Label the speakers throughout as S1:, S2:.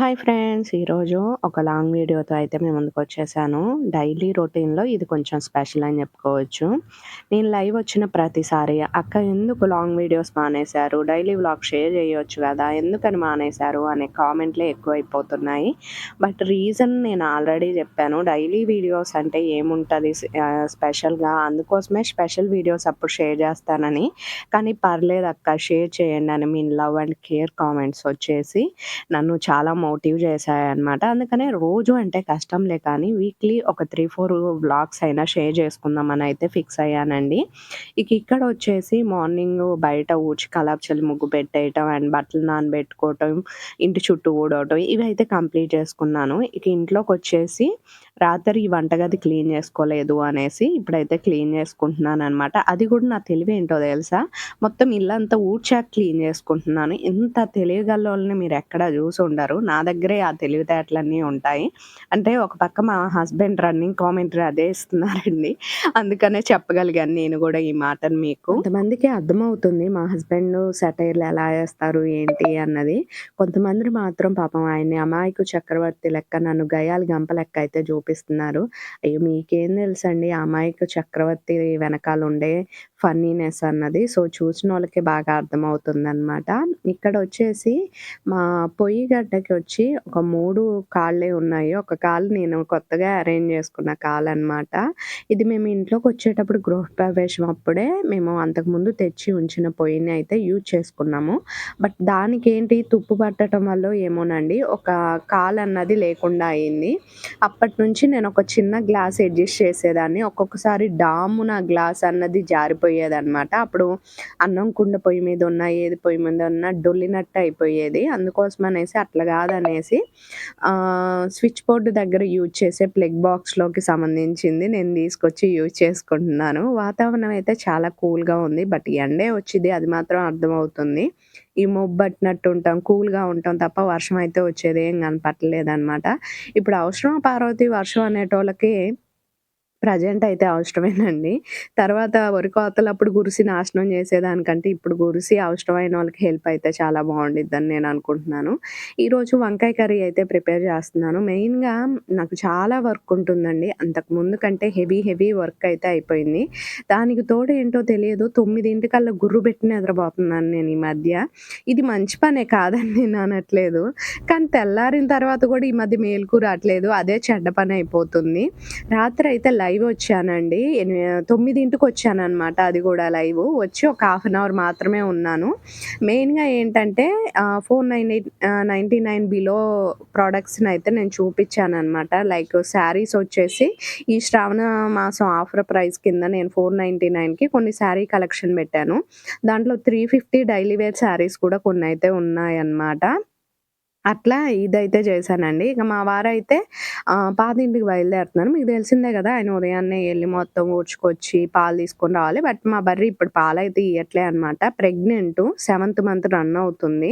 S1: Hi friends! ఈరోజు ఒక long వీడియోతో అయితే మేము ముందుకు వచ్చేసాను డైలీ రొటీన్‌లో ఇది కొంచెం స్పెషల్ అని చెప్పుకోవచ్చు. నేను లైవ్ వచ్చిన ప్రతిసారి "అక్క ఎందుకు లాంగ్ వీడియోస్ మానేశారు? డైలీ వ్లాగ్ షేర్ చేయొచ్చు కదా! ఎందుకని మానేశారు?" అనే కామెంట్‌లే ఎక్కువైపోతున్నాయి. బట్ రీజన్ నేను ఆల్రెడీ చెప్పాను. డైలీ వీడియోస్ అంటే ఏముంటుంది స్పెషల్‌గా అందుకోసమే స్పెషల్ వీడియోస్ అప్పుడు షేర్ చేస్తానని. కానీ పర్లేదు అక్క షేర్ చేయండి అని మీ లవ్ అండ్ కేర్ కామెంట్స్ వచ్చేసి నన్ను చాలా మోటివ్ చేశాయన్నమాట. అందుకనే రోజు అంటే కష్టంలే కానీ వీక్లీ ఒక 3, 4 వ్లాగ్స్ అయినా షేర్ చేసుకుందామని అయితే ఫిక్స్ అయ్యానండి. ఇక ఇక్కడ వచ్చేసి మార్నింగ్ బయట ఊడ్చి కలాప్చలి ముగ్గు పెట్టేయటం అండ్ బట్టలు నానబెట్టుకోవటం, ఇంటి చుట్టూ ఊడవటం అయితే కంప్లీట్ చేసుకున్నాను. ఇక ఇంట్లోకి వచ్చేసి రాత్రి ఈ వంటగది క్లీన్ చేసుకోలేదు అనేసి ఇప్పుడైతే క్లీన్ చేసుకుంటున్నాను అనమాట అది కూడా నా తెలివి ఏంటో తెలుసా? మొత్తం ఇల్లంతా ఊడ్చాక క్లీన్ చేసుకుంటున్నాను. ఇంత తెలియగల్లోనే మీరు ఎక్కడ చూసి ఉండరు నా దగ్గరే ఆ తెలివితేటలన్నీ ఉంటాయి. అంటే ఒక పక్క మా హస్బెండ్ రన్నింగ్ కామెంటరీ అదే ఇస్తున్నారండి. అందుకనే చెప్పగలిగాను నేను కూడా ఈ మాటను మీకు. కొంతమందికి అర్థమవుతుంది మా హస్బెండ్ సెటైర్‌లు ఎలా వేస్తారు ఏంటి అన్నది. కొంతమంది మాత్రం పాపం ఆయన్ని అమాయకు చక్రవర్తి లెక్క నన్ను గయాలు గంప లెక్క అయితే చూపిస్తున్నారు. అయ్యో! మీకేం తెలుసండి అమాయకు చక్రవర్తి వెనకాల ఉండే ఫన్నీనెస్ అన్నది. సో, చూసిన వాళ్ళకి బాగా అర్థమవుతుందనమాట. ఇక్కడొచ్చేసి మా పొయ్యి గడ్డకి వచ్చి ఒక మూడు కాళ్ళే ఉన్నాయి. ఒక కాలు నేను కొత్తగా అరేంజ్ చేసుకున్న కాలనమాట. ఇది మేము ఇంట్లోకి వచ్చేటప్పుడు గృహప్రవేశం అప్పుడే మేము అంతకుముందు తెచ్చి ఉంచిన పొయ్యిని అయితే యూజ్ చేసుకున్నాము. బట్ దానికేంటి తుప్పు పట్టటం వల్ల ఏమోనండి ఒక కాలన్నది లేకుండా అయింది. అప్పటినుంచి నేను ఒక చిన్న గ్లాస్ అడ్జస్ట్ చేసేదాన్ని. ఒక్కొక్కసారి డామున గ్లాస్ అన్నది జారిపోయేదన్నమాట అప్పుడు అన్నం కుండ పొయ్యి మీద ఉన్న ఏది పొయ్యి మీద ఉన్న డొల్లినట్టు అయిపోయేది. అందుకోసం అనేసి అట్లా కాదు ఆహ్, స్విచ్ బోర్డ్ దగ్గర యూజ్ చేసే ప్లగ్ బాక్స్‌లోకి సంబంధించింది నేను తీసుకొచ్చి యూజ్ చేసుకుంటున్నాను. వాతావరణం అయితే చాలా కూల్‌గా ఉంది. బట్ ఎండే వచ్చింది అది మాత్రం అర్థమవుతుంది. ఈ మొబ్బట్టినట్టు ఉంటాం, కూల్‌గా ఉంటాం తప్ప వర్షం అయితే వచ్చేది ఏం కనపడలేదనమాట. ఇప్పుడు అవసరం పార్వతి వర్షం అనేటోళ్ళకి ప్రజెంట్ అయితే అవసరమేనండి. తర్వాత వరి కోతలప్పుడు గురిసి నాశనం చేసేదానికంటే ఇప్పుడు గురుసీ అవసరమైన వాళ్ళకి హెల్ప్ అయితే చాలా బావుండిద్దని నేను అనుకుంటున్నాను. ఈరోజు వంకాయ కర్రీ అయితే ప్రిపేర్ చేస్తున్నాను. మెయిన్‌గా నాకు చాలా వర్క్ ఉంటుందండి. అంతకుముందు కంటే హెవీ హెవీ వర్క్ అయితే అయిపోయింది. దానికి తోడు ఏంటో తెలియదు 9:00కల్లా గుర్రు పెట్టి నిద్రపోతున్నాను నేను ఈ మధ్య. ఇది మంచి పనే కాదని నేను అనట్లేదు. కానీ తెల్లారిన తర్వాత కూడా ఈ మధ్య మేలుకు రావట్లేదు అదే చెడ్డ పని అయిపోతుంది. రాత్రి అయితే లైవ్ వచ్చానండి. తొమ్మిదింటికి వచ్చాను అనమాట అది కూడా లైవ్. వచ్చి ఒక హాఫ్ అన్ అవర్ మాత్రమే ఉన్నాను. మెయిన్‌గా ఏంటంటే four nine eight ninety nine below ప్రొడక్ట్స్‌ని అయితే నేను చూపించాను అనమాట లైక్ శారీస్ వచ్చేసి ఈ శ్రావణ మాసం ఆఫర్ ప్రైస్ కింద నేను 499కి కొన్ని శారీ కలెక్షన్ పెట్టాను. దాంట్లో 350 డైలీ వేర్ శారీస్ కూడా కొన్ని అయితే ఉన్నాయన్నమాట. అట్లా ఇదైతే చేశానండి. ఇక మా వారైతే పాతింటికి బయలుదేరుతున్నారు. మీకు తెలిసిందే కదా! ఆయన ఉదయాన్నే వెళ్ళి మొత్తం ఊడ్చుకొచ్చి పాలు తీసుకొని రావాలి. బట్ మా బర్రె ఇప్పుడు పాలైతే ఇయ్యట్లే అనమాట. ప్రెగ్నెంట్ సెవెంత్ మంత్ రన్ అవుతుంది.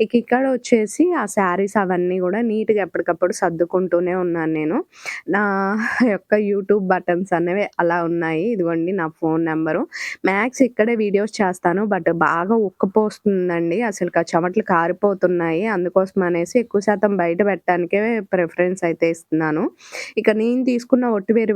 S1: ఇక ఇక్కడ వచ్చేసి ఆ శారీస్ అవన్నీ కూడా నీట్‌గా ఎప్పటికప్పుడు సర్దుకుంటూనే ఉన్నాను నేను. నా యొక్క యూట్యూబ్ బటన్స్ అనేవి అలా ఉన్నాయి. ఇదిగోండి నా ఫోన్ నెంబరు మ్యాక్స్ ఇక్కడే వీడియోస్ చేస్తాను. బట్ బాగా ఉక్కపోస్తుందండి. అసలు చెమట్లు కారిపోతున్నాయి. అందుకోసం అనేసి ఎక్కువ శాతం బయట పెట్టడానికే ప్రిఫరెన్స్ అయితే ఇస్తున్నాను. ఇక నేను తీసుకున్న ఒట్టివేరు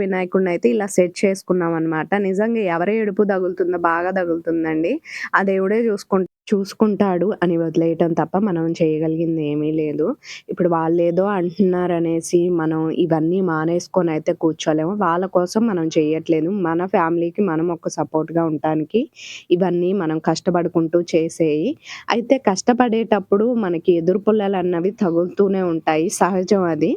S1: అయితే ఇలా సెట్ చేసుకున్నాం అనమాట నిజంగా ఎవరి ఏడుపు తగులుతుందో బాగా తగులుతుందండి. ఆ దేవుడే చూసుకుంటా చూసుకుంటాడు అని వదిలేయటం తప్ప మనం చేయగలిగింది ఏమీ లేదు. ఇప్పుడు వాళ్ళు ఏదో అంటున్నారనేసి మనం ఇవన్నీ మానేసుకొని అయితే కూర్చోలేము. వాళ్ళ కోసం మనం చేయట్లేదు. మన ఫ్యామిలీకి మనం ఒక సపోర్ట్‌గా ఉండటానికి ఇవన్నీ మనం కష్టపడుకుంటూ చేసేయి. అయితే కష్టపడేటప్పుడు మనకి ఎదురు పుల్లలన్నవి తగులుతూనే ఉంటాయి. సహజం అది.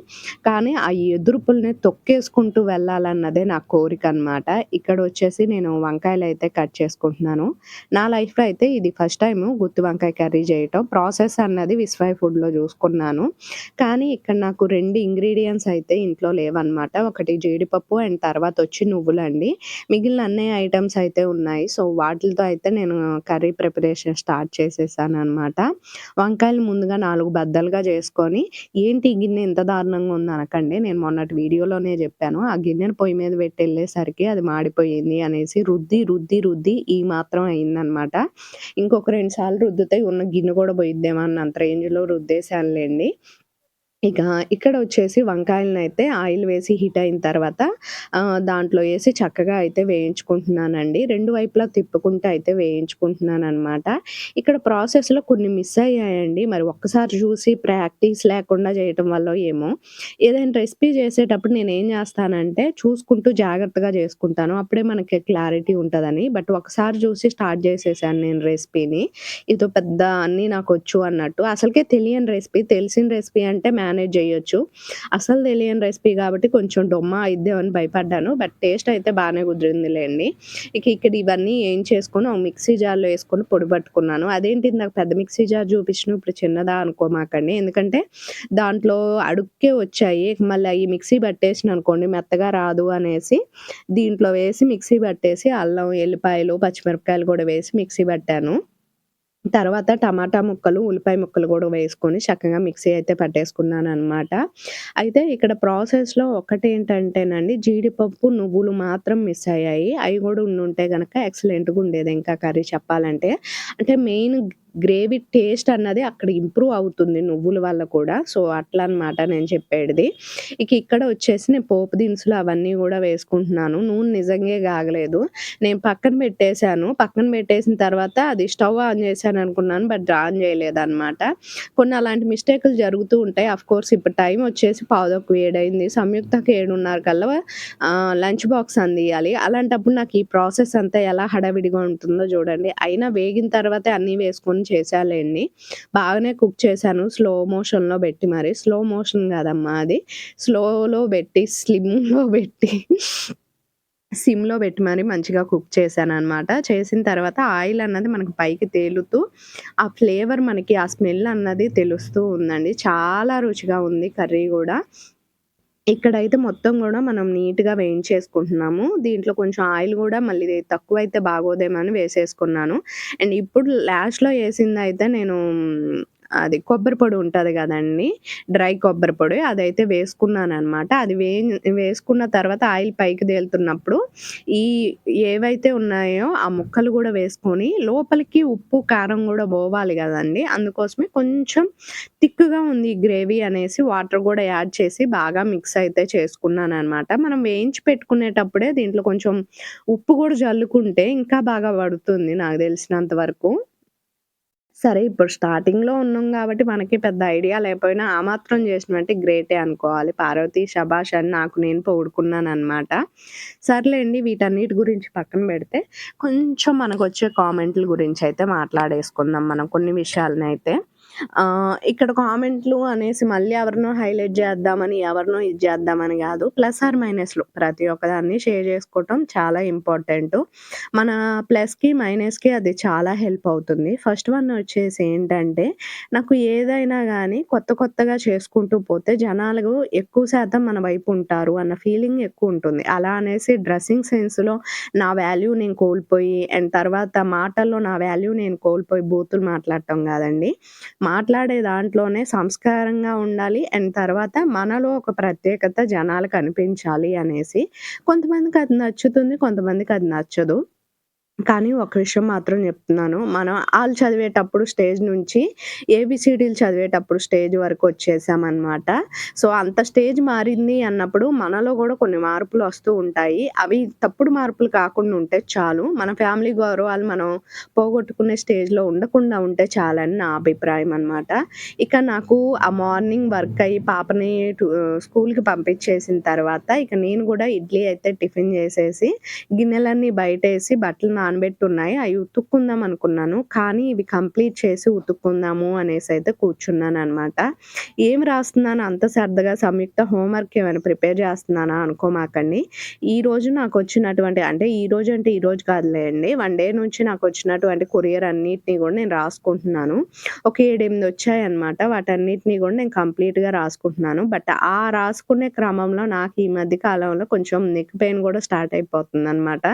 S1: కానీ ఆ ఎదురు పుల్లని తొక్కేసుకుంటూ వెళ్ళాలన్నదే నా కోరిక అన్నమాట ఇక్కడ వచ్చేసి నేను వంకాయలు అయితే కట్ చేసుకుంటున్నాను. నా లైఫ్‌లో అయితే ఇది ఫస్ట్ టైం గుత్తి వంకాయ కర్రీ చేయటం. ప్రాసెస్ అన్నది విస్మయ్ ఫుడ్‌లో చూసుకున్నాను. కానీ ఇక్కడ నాకు రెండు ఇంగ్రీడియంట్స్ అయితే ఇంట్లో లేవన్నమాట ఒకటి జీడిపప్పు అండ్ తర్వాత వచ్చి నువ్వులండి. మిగిలిన అన్ని ఐటెమ్స్ అయితే ఉన్నాయి. సో, వాటితో అయితే నేను కర్రీ ప్రిపరేషన్ స్టార్ట్ చేసేసాను అనమాట వంకాయలు ముందుగా నాలుగు బద్దలుగా చేసుకొని ఏంటి గిన్నె ఎంత దారుణంగా ఉంది అనకండి. నేను మొన్నటి వీడియోలోనే చెప్పాను. ఆ గిన్నెను పొయ్యి మీద పెట్టి వెళ్ళేసరికి అది మాడిపోయింది అనేసి రుద్ది, రుద్ది, రుద్ది ఈ మాత్రం అయిందనమాట. ఇంకొక రెండు రెండు సార్లు రుద్దుతాయి. ఉన్న గిన్నె కూడా పోయిద్దేమో అన్నంత రేంజ్‌లో రుద్దేశానులేండి. ఇక ఇక్కడ వచ్చేసి వంకాయలనైతే ఆయిల్ వేసి హీట్ అయిన తర్వాత దాంట్లో వేసి చక్కగా అయితే వేయించుకుంటున్నానండి. రెండు వైపులా తిప్పుకుంటూ అయితే వేయించుకుంటున్నాను అనమాట ఇక్కడ ప్రాసెస్‌లో కొన్ని మిస్ అయ్యాయండి. మరి ఒక్కసారి చూసి ప్రాక్టీస్ లేకుండా చేయటం వల్ల ఏమో, ఏదైనా రెసిపీ చేసేటప్పుడు నేను ఏం చేస్తానంటే చూసుకుంటూ జాగ్రత్తగా చేసుకుంటాను. అప్పుడే మనకి క్లారిటీ ఉంటుందని బట్ ఒకసారి చూసి స్టార్ట్ చేసేసాను నేను రెసిపీని. ఇదో పెద్ద అన్నీ వచ్చు అన్నట్టు. అసలుకే తెలియని రెసిపీ, తెలిసిన రెసిపీ అంటే మేనేజ్ చేయొచ్చు. అసలు తెలియని రెసిపీ కాబట్టి కొంచెం డొమ్మ అయిద్దేమో అని భయపడ్డాను. బట్ టేస్ట్ అయితే బాగానే కుదిరిందిలేండి ఇక ఇక్కడ ఇవన్నీ ఏంచేసుకొని ఒక మిక్సీ జార్‌లో వేసుకొని పొడి పట్టుకున్నాను. అదేంటి నాకు పెద్ద మిక్సీ జార్ చూపించిన ఇప్పుడు చిన్నదా అనుకోమాకండి. ఎందుకంటే దాంట్లో అడుక్కే వచ్చాయి. మళ్ళీ ఈ మిక్సీ పట్టేసిననుకోండి మెత్తగా రాదు అనేసి దీంట్లో వేసి మిక్సీ పట్టేసి అల్లం, ఎల్లిపాయలు, పచ్చిమిరపకాయలు కూడా వేసి మిక్సీ పట్టాను. తర్వాత టమాటా ముక్కలు, ఉల్లిపాయ ముక్కలు కూడా వేసుకొని చక్కగా మిక్సీ అయితే పట్టేసుకున్నాను అనమాట అయితే ఇక్కడ ప్రాసెస్‌లో ఒకటేంటంటేనండి జీడిపప్పు, నువ్వులు మాత్రం మిస్ అయ్యాయి. అవి కూడా ఉండుంటే గనక ఎక్సలెంట్‌గా ఉండేది ఇంకా కర్రీ చెప్పాలంటే. అంటే మెయిన్ గ్రేవీ టేస్ట్ అన్నది అక్కడ ఇంప్రూవ్ అవుతుంది నువ్వుల వల్ల కూడా. సో, అట్లా అనమాట నేను చెప్పేది ఇక ఇక్కడ వచ్చేసి నేను పోపు దినుసులు అవన్నీ కూడా వేసుకుంటున్నాను. నూనె నిజంగా కాగలేదు. నేను పక్కన పెట్టేశాను పక్కన పెట్టేసిన తర్వాత అది స్టవ్ ఆన్ చేశాను అనుకున్నాను బట్ ఆన్ చేయలేదన్నమాట కొన్ని అలాంటి మిస్టేకులు జరుగుతూ ఉంటాయి. ఆఫ్‌కోర్స్ ఇప్పుడు టైం వచ్చేసి పావుతక్కువ 7 సంయుక్తకు సంయుక్తకి 7:30 కల్లా లంచ్ బాక్స్ అందియాలి. అలాంటప్పుడు నాకు ఈ ప్రాసెస్ అంతా ఎలా హడావిడిగా ఉంటుందో చూడండి. అయినా వేగిన తర్వాతే అన్నీ వేసుకొని చేశాలేండి. బాగానే కుక్ చేశాను. స్లో మోషన్‌లో పెట్టి మరి. స్లో మోషన్ కాదమ్మా అది. స్లోలో పెట్టి, స్లిమ్‌లో పెట్టి సిమ్‌లో పెట్టి మరి మంచిగా కుక్ చేశాను అనమాట చేసిన తర్వాత ఆయిల్ అన్నది మనకు పైకి తేలుతూ, ఆ ఫ్లేవర్ మనకి ఆ స్మెల్ అన్నది తెలుస్తూ ఉందండి. చాలా రుచిగా ఉంది కర్రీ కూడా ఇక్కడైతే మొత్తం కూడా మనం నీట్‌గా వేయించేసుకుంటున్నాము. దీంట్లో కొంచెం ఆయిల్ కూడా మళ్ళీ తక్కువైతే బాగోదేమో అని వేసేసుకున్నాను. అండ్ ఇప్పుడు లాస్ట్‌లో అయితే నేను అది కొబ్బరి పొడి ఉంటుంది కదండి డ్రై కొబ్బరి పొడి అదైతే వేసుకున్నాననమాట. అది వే వేసుకున్న తర్వాత ఆయిల్ పైకి తేలుతున్నప్పుడు ఈ ఏవైతే ఉన్నాయో ఆ ముక్కలు కూడా వేసుకొని లోపలికి ఉప్పు, కారం కూడా పోవాలి కదండి అందుకోసమే కొంచెం థిక్‌గా ఉంది ఈ గ్రేవీ అనేసి వాటర్ కూడా యాడ్ చేసి బాగా మిక్స్ అయితే చేసుకున్నాననమాట. మనం వేయించి పెట్టుకునేటప్పుడే దీంట్లో కొంచెం ఉప్పు కూడా జల్లుకుంటే ఇంకా బాగా పడుతుంది నాకు తెలిసినంత వరకు. సరే ఇప్పుడు స్టార్టింగ్‌లో ఉన్నాం కాబట్టి మనకి పెద్ద ఐడియా లేకపోయినా ఆ మాత్రం చేసినవంటే గ్రేటే అనుకోవాలి. పార్వతి శభాష్ అని నాకు నేను పొగుడుకున్నాననమాట. సర్లేండి వీటన్నిటి గురించి పక్కన పెడితే కొంచెం మనకొచ్చే కామెంట్‌ల గురించయితే మాట్లాడేసుకుందాం మనం కొన్ని విషయాలనైతే. ఇక్కడ కామెంట్‌లు అనేసి మళ్ళీ ఎవరినో హైలైట్ చేద్దామని, ఎవరినో ఇది చేద్దామని కాదు. ప్లస్ ఆర్ మైనస్‌లు. ప్రతి ఒక్కదాన్ని షేర్ చేసుకోవటం చాలా ఇంపార్టెంట్. మన ప్లస్‌కి, మైనస్‌కి అది చాలా హెల్ప్ అవుతుంది. ఫస్ట్ వన్ వచ్చేసి ఏంటంటే నాకు ఏదైనా కానీ కొత్త కొత్తగా చేసుకుంటూ పోతే జనాలు ఎక్కువ శాతం మన వైపు ఉంటారు అన్న ఫీలింగ్ ఎక్కువ ఉంటుంది. అలా అనేసి డ్రెస్సింగ్ సెన్స్‌లో నా వాల్యూ నేను కోల్పోయి అండ్ తర్వాత మాటల్లో నా వాల్యూ నేను కోల్పోయి బూతులు మాట్లాడటం కాదండి. మాట్లాడే దాంట్లోనే సంస్కారంగా ఉండాలి. అండ్ తర్వాత మనలో ఒక ప్రత్యేకత జనాలకు కనిపించాలి అనేసి. కొంతమందికి అది నచ్చుతుంది. కొంతమందికి అది నచ్చదు. కానీ ఒక విషయం మాత్రం చెప్తున్నాను. మనం ఆళ్ళు చదివేటప్పుడు స్టేజ్ నుంచి ఏబీసీడీలు చదివేటప్పుడు స్టేజ్ వరకు వచ్చేసామనమాట. సో, అంత స్టేజ్ మారింది అన్నప్పుడు మనలో గూడా కొన్ని మార్పులు వస్తూ ఉంటాయి. అవి తప్పుడు మార్పులు కాకుండా ఉంటే చాలు. మన ఫ్యామిలీ గౌరవాలు మనం పోగొట్టుకునే స్టేజ్‌లో ఉండకుండా ఉంటే చాలని నా అభిప్రాయం అనమాట. ఇక నాకు ఆ మార్నింగ్ వర్క్ అయ్యి పాపని టు స్కూల్‌కి పంపించేసిన తర్వాత ఇక నేను గూడా ఇడ్లీ అయితే టిఫిన్ చేసేసి గిన్నెలన్నీ బయటేసి బట్టలు నానబెట్టున్నాయి. అవి ఉతుక్కుందాం అనుకున్నాను. కానీ ఇవి కంప్లీట్ చేసి ఉతుక్కుందాము కూర్చున్నాను అనమాట ఏం రాస్తున్నాను అంత శ్రద్ధగా సంయుక్త హోంవర్క్ ఏమైనా ప్రిపేర్ చేస్తున్నానా అనుకోమాకండి. నాకు వచ్చినటువంటి అంటే ఈ రోజు అంటే ఈరోజు కాదులేండి. వన్ డే నుంచి నాకు వచ్చినటువంటి కొరియర్ అన్నిటిని కూడా నేను రాసుకుంటున్నాను. ఒక 7, 8 వచ్చాయన్నమాట. వాటన్నిటిని కూడా నేను కంప్లీట్‌గా రాసుకుంటున్నాను. బట్ ఆ రాసుకునే క్రమంలో నాకు ఈ మధ్య కాలంలో కొంచెం నెక్ పెయిన్ కూడా స్టార్ట్ అయిపోతుంది అనమాట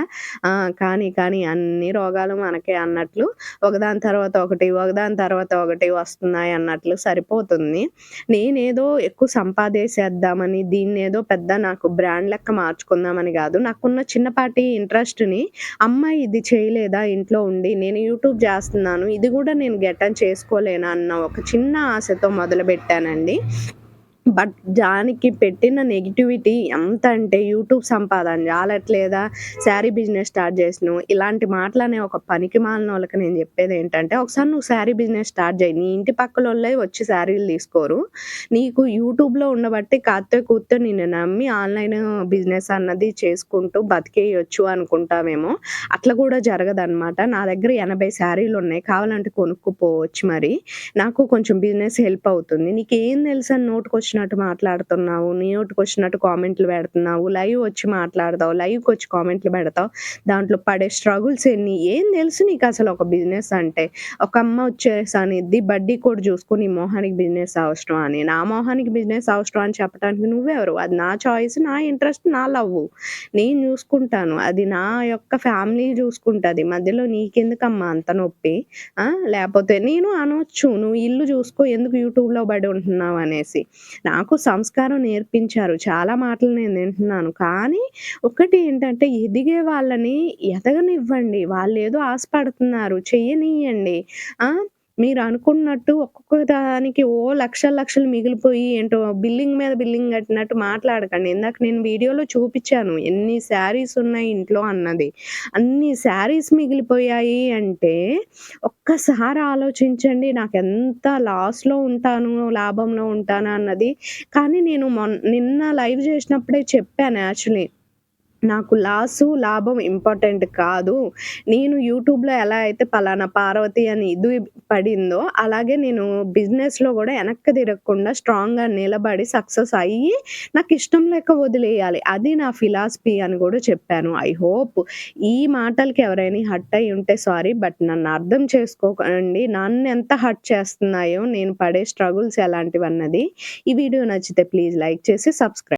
S1: కానీ కానీ అన్ని రోగాలు మనకే అన్నట్లు ఒకదాని తర్వాత ఒకటి, ఒకదాని తర్వాత ఒకటి వస్తున్నాయి అన్నట్లు సరిపోతుంది. నేనేదో ఎక్కువ సంపాదేసేద్దామని ఏదో పెద్ద నాకు బ్రాండ్ లెక్క మార్చుకుందామని కాదు నాకున్న చిన్నపాటి ఇంట్రెస్ట్‌ని అమ్మాయి ఇది చేయలేదా ఇంట్లో ఉండి? నేను యూట్యూబ్ చేస్తున్నాను. ఇది కూడా నేను గెట్టన్ చేసుకోలేనా అన్న ఒక చిన్న ఆశతో మొదలుపెట్టానండి. బట్ దానికి పెట్టిన నెగిటివిటీ ఎంత అంటే యూట్యూబ్ సంపాదన చాలట్లేదా శారీ బిజినెస్ స్టార్ట్ చేసినావు? ఇలాంటి మాటలనే ఒక పనికి మాలిన వాళ్ళకి నేను చెప్పేది ఏంటంటే ఒకసారి నువ్వు శారీ బిజినెస్ స్టార్ట్ చేయి. నీ ఇంటి పక్కల వాళ్ళే వచ్చి శారీలు తీసుకోరు. నీకు యూట్యూబ్లో ఉండబట్టి కాస్తే కూర్తో నిన్ను నమ్మి ఆన్లైన్ బిజినెస్ అన్నది చేసుకుంటూ బతికేయచ్చు అనుకుంటామేమో అట్లా కూడా జరగదన్నమాట. నా దగ్గర ఎనభై శారీలు ఉన్నాయి. కావాలంటే కొనుక్కుపోవచ్చు మరి. నాకు కొంచెం బిజినెస్ హెల్ప్ అవుతుంది. నీకు ఏం తెలుసు? అని నోటుకొచ్చి వచ్చినట్టు మాట్లాడుతున్నావు నీ నోటుకు వచ్చినట్టు కామెంట్లు పెడుతున్నావు లైవ్ వచ్చి మాట్లాడతావు లైవ్కి వచ్చి కామెంట్లు పెడతావు దాంట్లో పడే స్ట్రగుల్స్ ఎన్ని? ఏం తెలుసు నీకు అసలు ఒక బిజినెస్ అంటే? ఒక అమ్మ వచ్చేసి అనేది బడ్డీ కూడా చూసుకుని నీ మొహానికి బిజినెస్ అవసరం అని. నా మొహానికి బిజినెస్ అవసరం అని చెప్పడానికి నువ్వెవరు? అది నా చాయిస్ నా ఇంట్రెస్ట్ నా లవ్. నేను చూసుకుంటాను. అది నా యొక్క ఫ్యామిలీ చూసుకుంటుంది. మధ్యలో నీకెందుకమ్మా అంత నొప్పి? ఆ, లేకపోతే నేను అనొచ్చు. నువ్వు ఇల్లు చూసుకో ఎందుకు యూట్యూబ్లో పడి ఉంటున్నావు అనేసి. నాకు సంస్కారం నేర్పించారు. చాలా మాటలు నేను వింటున్నాను. కానీ ఒకటి ఏంటంటే ఎదిగే వాళ్ళని ఎదగనివ్వండి. వాళ్ళు ఏదో ఆశపడుతున్నారు. చెయ్యనియండి. ఆ? మీరు అనుకున్నట్టు ఒక్కొక్క దానికి ఓ లక్షల లక్షలు మిగిలిపోయి ఏంటో బిల్లింగ్ మీద బిల్లింగ్ కట్టినట్టు మాట్లాడకండి. ఇందాక నేను వీడియోలో చూపించాను ఎన్ని శారీస్ ఉన్నాయి ఇంట్లో అన్నది. అన్ని శారీస్ మిగిలిపోయాయి అంటే ఒక్కసారి ఆలోచించండి నాకు ఎంత లాస్లో ఉంటాను లాభంలో ఉంటాను అన్నది. కానీ నేను మొన్ నిన్న లైవ్ చేసినప్పుడే చెప్పాను యాక్చువల్లీ. నాకు లాసు లాభం ఇంపార్టెంట్ కాదు. నేను యూట్యూబ్లో ఎలా అయితే పలానా పార్వతి అని ఇది పడిందో అలాగే నేను బిజినెస్లో కూడా వెనక్కి తిరగకుండా స్ట్రాంగ్గా నిలబడి సక్సెస్ అయ్యి నాకు ఇష్టం లేక వదిలేయాలి. అది నా ఫిలాసఫీ అని కూడా చెప్పాను. ఐ హోప్ ఈ మాటలకి ఎవరైనా హట్ అయి ఉంటే సారీ బట్ నన్ను అర్థం చేసుకోకండి. నన్ను ఎంత హట్ చేస్తున్నాయో నేను పడే స్ట్రగుల్స్ ఎలాంటివి అన్నది ఈ వీడియో నచ్చితే ప్లీజ్ లైక్ చేసి సబ్స్క్రైబ్